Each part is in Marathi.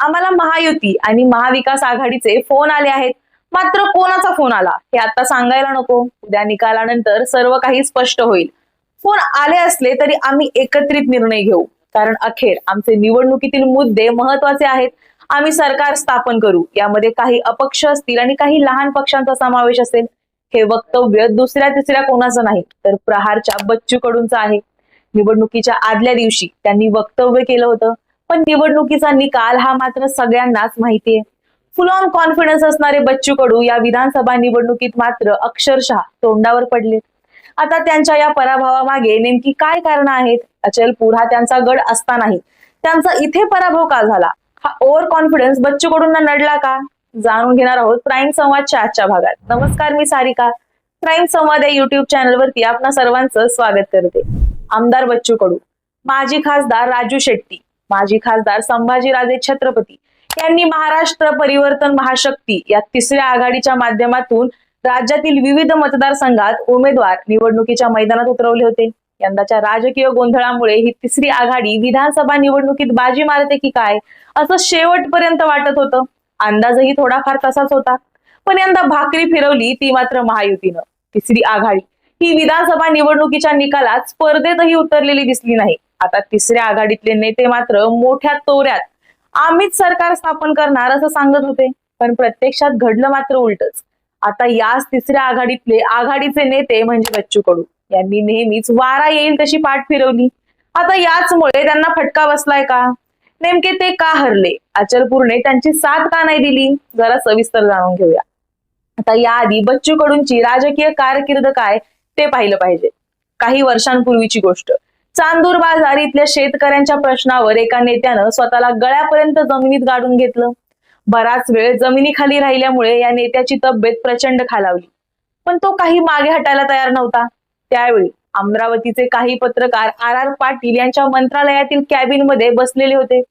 आम्हाला महायुती आणि महाविकास आघाडीचे फोन आले आहेत. मात्र कोणाचा फोन आला? हे आता सांगायला नको. उद्या निकालानंतर सर्व काही स्पष्ट होईल. फोन आले असले तरी आम्ही एकत्रित निर्णय घेऊ. कारण अखेर आमचे निवडणुकीतील मुद्दे महत्त्वाचे आहेत. आम्ही सरकार स्थापन करू. यामध्ये काही अपक्ष असतील आणि काही लहान पक्षांचा समावेश असेल. हे वक्तव्य दुसऱ्या तिसऱ्या कोणाचं नाही तर प्रहारच्या बच्चू कडूंचं आहे. निवडणुकीच्या आदल्या दिवशी त्यांनी वक्तव्य केलं होतं. पण निवडणुकीचा निकाल हा मात्र सगळ्यांनाच माहितीये. फुल ऑन कॉन्फिडन्स असणारे बच्चू कडू या विधानसभा निवडणुकीत मात्र अक्षरशः तोंडावर पडले आता त्यांच्या या पराभवामागे नेमकी काय कारण आहेत? अचलपूर हा त्यांचा गड असतानाही त्यांचा इथे पराभव का झाला? हा ओव्हर कॉन्फिडन्स बच्चू कडूंना नडला का? जाणून घेणार आहोत प्राईम संवादच्या आजच्या भागात. नमस्कार मी सारिका. प्राईम संवाद या युट्यूब चॅनलवरती आपणा सर्वांचं स्वागत करते. आमदार बच्चू कडू माजी खासदार राजू शेट्टी. माजी खासदार संभाजीराजे छत्रपती यांनी महाराष्ट्र परिवर्तन महाशक्ती या तिसऱ्या आघाडीच्या माध्यमातून राज्यातील विविध मतदारसंघात उमेदवार निवडणुकीच्या मैदानात उतरवले होते. यंदाच्या राजकीय गोंधळामुळे ही तिसरी आघाडी विधानसभा निवडणुकीत बाजी मारते की काय असं शेवटपर्यंत वाटत होतं. अंदाजही थोडाफार तसाच होता. पण यंदा भाकरी फिरवली ती मात्र महायुतीनं. तिसरी आघाडी ही विधानसभा निवडणुकीच्या निकालात स्पर्धेतही उतरलेली दिसली नाही. आता तिसऱ्या आघाडीतले नेते मात्र मोठ्या तोऱ्यात. आम्हीच सरकार स्थापन करणार असं सांगत होते पण प्रत्यक्षात घडलं मात्र उलटच. आता याच तिसऱ्या आघाडीतले आघाडीचे नेते म्हणजे बच्चू कडू यांनी नेहमीच वारा येईल तशी पाठ फिरवली. आता याचमुळे त्यांना फटका बसलाय का? नेमके ते का हरले? अचलपूरने त्यांची साथ का नाही दिली? जरा सविस्तर जाणून घेऊया. आता याआधी बच्चू कडूंची राजकीय कारकीर्द काय ते पाहिलं पाहिजे. काही वर्षांपूर्वीची गोष्ट. चांदूर बाजार इथल्या शेतकऱ्यांच्या प्रश्नावर एका नेत्यानं स्वतःला गळ्यापर्यंत जमिनीत गाडून घेतलं. बराच वेळ जमिनीखाली राहिल्यामुळे या नेत्याची तब्येत प्रचंड खालावली. पण तो काही मागे हटायला तयार नव्हता. त्यावेळी अमरावतीचे काही पत्रकार आर आर पाटील यांच्या मंत्रालयातील कॅबिनमध्ये बसलेले होते.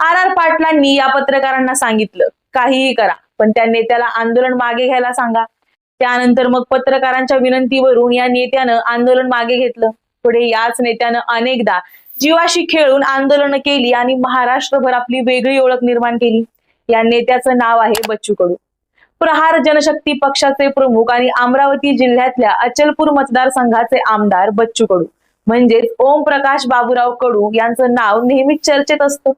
आर आर पाटलांनी या पत्रकारांना सांगितलं काहीही करा पण त्या नेत्याला आंदोलन मागे घ्यायला सांगा. त्यानंतर मग पत्रकारांच्या विनंतीवरून या नेत्यानं आंदोलन मागे घेतलं. पुढे याच नेत्यानं अनेकदा जीवाशी खेळून आंदोलनं केली आणि महाराष्ट्रभर आपली वेगळी ओळख निर्माण केली. या नेत्याचं नाव आहे बच्चू कडू प्रहार जनशक्ती पक्षाचे प्रमुख आणि अमरावती जिल्ह्यातल्या अचलपूर मतदारसंघाचे आमदार बच्चू कडू म्हणजेच ओम प्रकाश बाबूराव कडू यांचं नाव नेहमीच चर्चेत असतं.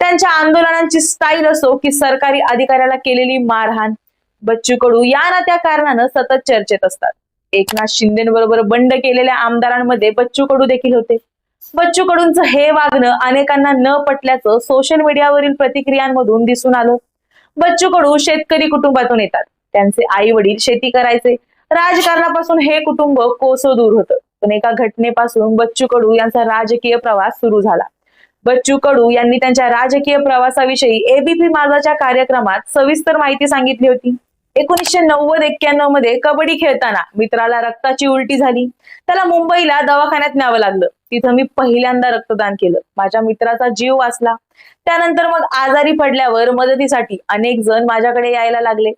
त्यांच्या आंदोलनांची स्टाईल असो की सरकारी अधिकाऱ्याला केलेली मारहाण बच्चू कडू या ना त्या कारणानं सतत चर्चेत असतात. एकनाथ शिंदेबरोबर बंड केलेल्या आमदारांमध्ये बच्चू कडू देखील होते. बच्चू कडूंचं हे वागणं अनेकांना न पटल्याचं सोशल मीडियावरील प्रतिक्रियांमधून दिसून आलं. बच्चू कडू शेतकरी कुटुंबातून येतात. त्यांचे आई वडील शेती करायचे. राजकारणापासून हे कुटुंब कोसो दूर होतं. पण एका घटनेपासून बच्चू कडू यांचा राजकीय प्रवास सुरू झाला. बच्चू कडू यांनी त्यांच्या राजकीय प्रवासाविषयी एबीपी माझाच्या कार्यक्रमात सविस्तर माहिती सांगितली होती. एकोणीसशे नव्वद एक्क्याण्णवमध्ये कबड्डी खेळताना मित्राला रक्ताची उलटी झाली. त्याला मुंबईला दवाखान्यात न्यावं लागलं. तिथं मी पहिल्यांदा रक्तदान केलं. माझ्या मित्राचा जीव वाचला. त्यानंतर मग आजारी पडल्यावर मदतीसाठी अनेक जण माझ्याकडे यायला लागले.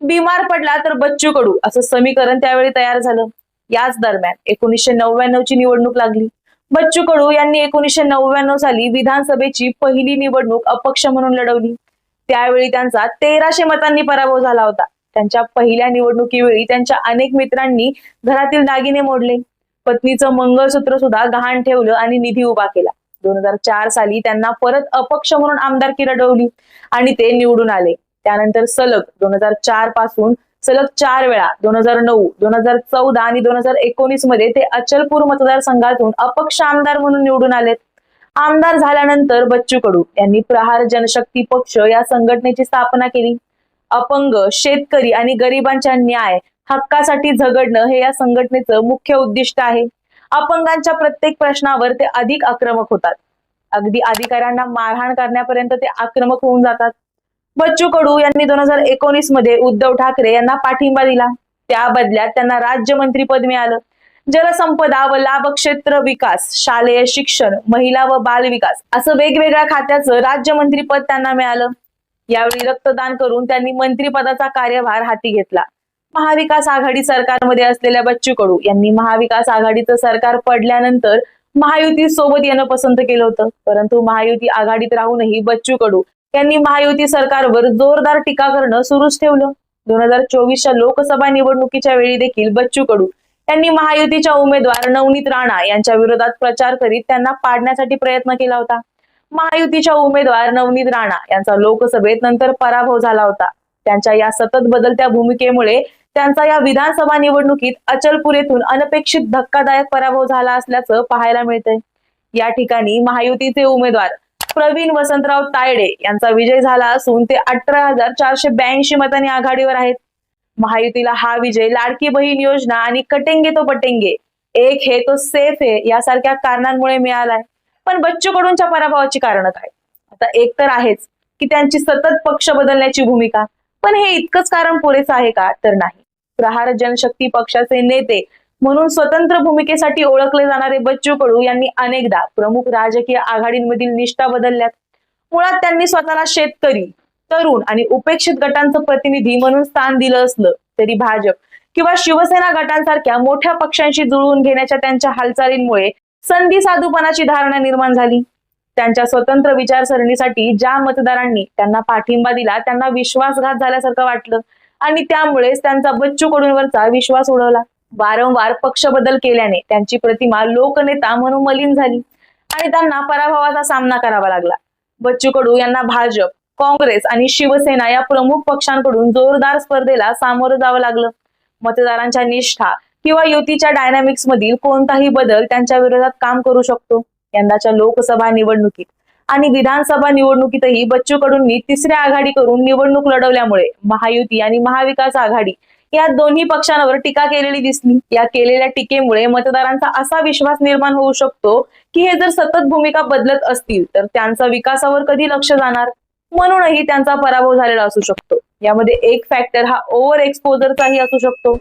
बिमार पडला तर बच्चू कडू असं समीकरण त्यावेळी तयार झालं. याच दरम्यान एकोणीसशे नव्याण्णव ची निवडणूक लागली. बच्चू कडू यांनी एकोणीसशे नव्याण्णव साली विधानसभेची पहिली निवडणूक अपक्ष म्हणून लढवली. त्यावेळी त्यांचा तेराशे मतांनी पराभव झाला होता. त्यांच्या पहिल्या निवडणुकीवेळी त्यांच्या अनेक मित्रांनी घरातील दागिने मोडले. पत्नीचं मंगळसूत्र सुद्धा गहाण ठेवलं आणि निधी उभा केला. दोन हजार चार साली त्यांना परत अपक्ष म्हणून आमदारकी रडवली आणि ते निवडून आले. त्यानंतर सलग दोन हजार चारपासून सलग चार वेळा दोन हजार नऊ दोन हजार चौदा आणि दोन हजार एकोणीसमध्ये ते अचलपूर मतदारसंघातून अपक्ष आमदार म्हणून निवडून आलेत. आमदार झाल्यानंतर बच्चू कडू यांनी प्रहार जनशक्ती पक्ष या संघटनेची स्थापना केली. अपंग शेतकरी आणि गरिबांच्या न्याय हक्कासाठी झगडणं हे या संघटनेचं मुख्य उद्दिष्ट आहे. अपंगांच्या प्रत्येक प्रश्नावर ते अधिक आक्रमक होतात. अगदी अधिकाऱ्यांना मारहाण करण्यापर्यंत ते आक्रमक होऊन जातात. बच्चू कडू यांनी दोन हजार एकोणीसमध्ये उद्धव ठाकरे यांना पाठिंबा दिला. त्या बदल्यात त्यांना राज्यमंत्रीपद मिळालं. जलसंपदा व लाभक्षेत्र विकास शालेय शिक्षण महिला व बाल विकास असं वेगवेगळ्या खात्याचं राज्यमंत्रीपद त्यांना मिळालं. यावेळी रक्तदान करून त्यांनी मंत्रीपदाचा कार्यभार हाती घेतला. महाविकास आघाडी सरकारमध्ये असलेल्या बच्चू कडू यांनी महाविकास आघाडीचं सरकार पडल्यानंतर महायुती सोबत येणं पसंत केलं होतं. परंतु महायुती आघाडीत राहूनही बच्चू कडू यांनी महायुती सरकारवर जोरदार टीका करणं सुरूच ठेवलं. दोन हजार चोवीसच्या लोकसभा निवडणुकीच्या वेळी देखील बच्चू कडू त्यांनी महायुतीच्या उमेदवार नवनीत राणा यांच्या विरोधात प्रचार करीत त्यांना पाडण्यासाठी प्रयत्न केला होता. महायुतीच्या उमेदवार नवनीत राणा यांचा लोकसभेत नंतर पराभव झाला होता. त्यांच्या या सतत बदलत्या भूमिकेमुळे त्यांचा या विधानसभा निवडणुकीत अचलपूर अनपेक्षित धक्कादायक पराभव झाला असल्याचं पाहायला मिळतंय. या ठिकाणी महायुतीचे उमेदवार प्रवीण वसंतराव तायडे यांचा विजय झाला असून ते अठरा हजार चारशे ब्याऐंशी मतांनी आघाडीवर आहेत. महायुतीला हा विजय लाडकी बहीण योजना आणि कटेंगे तो पटेंगे एक हे तो सेफ आहे यासारख्या कारणांमुळे मिळालाय. पण बच्चू कडूंच्या पराभवाची कारणं काय? आता एक तर आहेच की त्यांची सतत पक्ष बदलण्याची भूमिका पण हे इतकंच कारण पुरेसं आहे का तर नाही. प्रहार जनशक्ती पक्षाचे नेते म्हणून स्वतंत्र भूमिकेसाठी ओळखले जाणारे बच्चू कडू यांनी अनेकदा प्रमुख राजकीय आघाडींमधील निष्ठा बदलल्यात. मुळात त्यांनी स्वतःला शेतकरी तरुण आणि उपेक्षित गटांचं प्रतिनिधी म्हणून स्थान दिलं असलं तरी भाजप किंवा शिवसेना गटांसारख्या मोठ्या पक्षांशी जुळवून घेण्याच्या त्यांच्या हालचालींमुळे संधी साधूपणाची धारणा निर्माण झाली. त्यांच्या स्वतंत्र विचारसरणीसाठी ज्या मतदारांनी त्यांना पाठिंबा दिला त्यांना विश्वासघात झाल्यासारखं वाटलं. आणि त्यामुळेच त्यांचा बच्चू कडूंवरचा विश्वास उडवला. वारंवार पक्ष बदल केल्याने त्यांची प्रतिमा लोकनेता म्हणून मलिन झाली. आणि त्यांना पराभवाचा सामना करावा लागला. बच्चू कडू यांना भाजप काँग्रेस आणि शिवसेना या प्रमुख पक्षांकडून जोरदार स्पर्धेला सामोरं जावं लागलं. मतदारांच्या निष्ठा किंवा युतीच्या डायनामिक्स मधील कोणताही बदल त्यांच्या विरोधात काम करू शकतो. यंदाच्या लोकसभा निवडणुकीत. आणि विधानसभा निवडणुकीतही बच्चू कडूंनी तिसऱ्या आघाडी करून निवडणूक लढवल्यामुळे महायुती आणि महाविकास आघाडी या दोन्ही पक्षांवर टीका केलेली दिसली. या केलेल्या टीकेमुळे मतदारांचा असा विश्वास निर्माण होऊ शकतो की हे जर सतत भूमिका बदलत असतील तर त्यांचा विकासावर कधी लक्ष जाणार? म्हणूनही त्यांचा पराभव झालेला असू शकतो. यामध्ये एक फॅक्टर हा ओव्हर एक्सपोजरचाही असू शकतो.